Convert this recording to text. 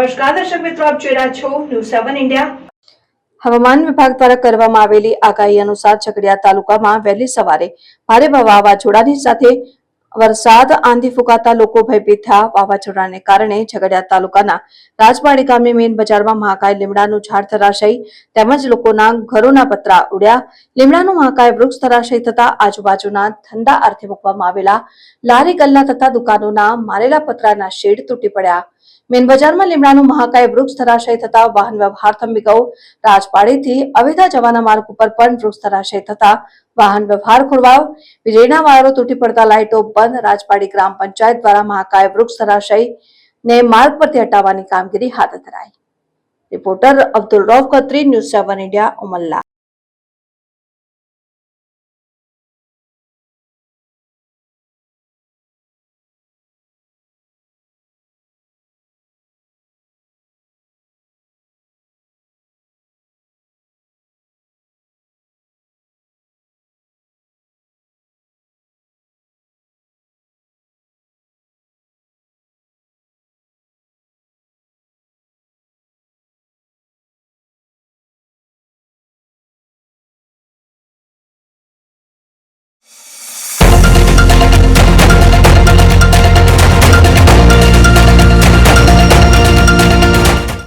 નમસ્કાર, દર્શક મિત્રો, આપ જોઈ રહ્યા છો ન્યૂઝ સેવન ઇન્ડિયા હવામાન વિભાગ દ્વારા કરવામાં આવેલી આગાહી અનુસાર ઝઘડિયા તાલુકામાં વહેલી સવારે ભારે વાવાઝોડાની સાથે વરસાદ, આંધી ફૂંકાતા લોકો ભયભીત થયા વાવાઝોડાને કારણે ઝઘડિયા તાલુકાના રાજપાડી ગામે મેઇન બજારમાં મહાકાય લીમડાનું ઝાડ ધરાશયી તેમજ લોકોના ઘરોના પતરા ઉડ્યા. લીમડાનું મહાકાય વૃક્ષ ધરાશયી થતા આજુબાજુના ધંધા અર્થે મૂકવામાં આવેલા લારી ગલ્લા તથા દુકાનોના મારેલા પતરાના શેડ તૂટી પડ્યા. મેન બજારમાં લીમડાનું મહાકાય વૃક્ષ ધરાશય થતા વાહન વ્યવહાર થંભી ગયો. રાજપાડીથી અવેધા જવાના માર્ગ ઉપર પણ વૃક્ષ ધરાશય થતા વાહન વ્યવહાર ખોરવાયો. વીજળીના વાયરો તૂટી પડતા લાઇટો બંધ. રાજપાડી ગ્રામ પંચાયત દ્વારા મહાકાય વૃક્ષ ધરાશય ને માર્ગ પરથી હટાવવાની કામગીરી હાથ ધરાઈ. Reporter Abdul Rauf Khatri, news seven India, Umalla.